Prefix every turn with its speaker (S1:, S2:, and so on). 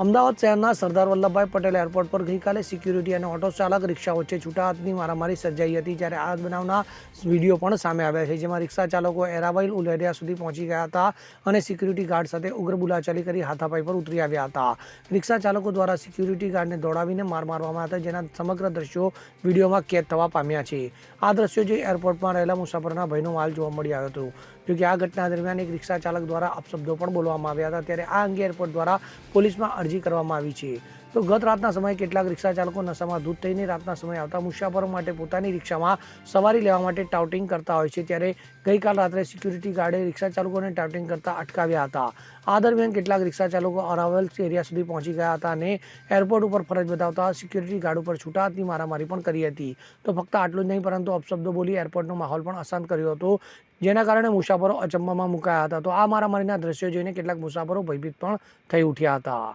S1: અમદાવાદ શહેરના સરદાર વલ્લભભાઈ પટેલ એરપોર્ટ પર ગઈકાલે સિક્યુરિટી અને ઓટો ચાલક રિક્ષા વચ્ચે છૂટા હાથની મારામારી સર્જાઈ હતી જ્યારે આ બનાવના વીડિયો પણ સામે આવ્યા છે, જેમાં રિક્ષા ચાલકો એરાવાઇલ ઉલેરિયા સુધી પહોંચી ગયા હતા અને સિક્યુરિટી ગાર્ડ સાથે ઉગ્ર બુલાચાલી કરી હાથાપાઈ પર ઉતરી આવ્યા હતા. રિક્ષા ચાલકો દ્વારા સિક્યુરિટી ગાર્ડને દોડાવીને માર મારવામાં હતા, જેના સમગ્ર દ્રશ્યો વિડીયોમાં કેદ થવા પામ્યા છે. આ દ્રશ્યો જે એરપોર્ટમાં રહેલા મુસાફરોના ભયનો માલ જોવા મળી આવ્યો હતો. જોકે આ ઘટના દરમિયાન એક રિક્ષા ચાલક દ્વારા અપશબ્દો પણ બોલવામાં આવ્યા હતા, ત્યારે આ અંગે એરપોર્ટ દ્વારા પોલીસમાં અરજી કરવામાં આવી છે. તો ગત રાતના સમયે કેટલાક રિક્ષા ચાલકો નશામાં ધૂત થઈને રાતના સમયે આવતા મુસાફરો માટે પોતાની રિક્ષામાં સવારી લેવા માટે ટાઉટિંગ કરતા હોય છે. ત્યારે ગઈકાલ રાત્રે સિક્યુરિટી ગાર્ડે રિક્ષા ચાલકોને ટાઉટિંગ કરતા અટકાવ્યા હતા. આ દરમિયાન કેટલાક રિક્ષા ચાલકો અરાવલ એરિયા સુધી પહોંચી ગયા હતા અને એરપોર્ટ ઉપર ફરજ બતાવતા સિક્યુરિટી ગાર્ડ ઉપર છૂટાહાથની મારામારી પણ કરી હતી. તો ફક્ત આટલું જ નહીં, પરંતુ અપશબ્દો બોલી એરપોર્ટનો માહોલ પણ અશાંત કર્યો હતો, જેના કારણે મુસાફરો અચંબામાં મુકાયા હતા. તો આ મારામારીના દ્રશ્યો જોઈને કેટલાક મુસાફરો ભયભીત પણ થઈ ઉઠ્યા હતા.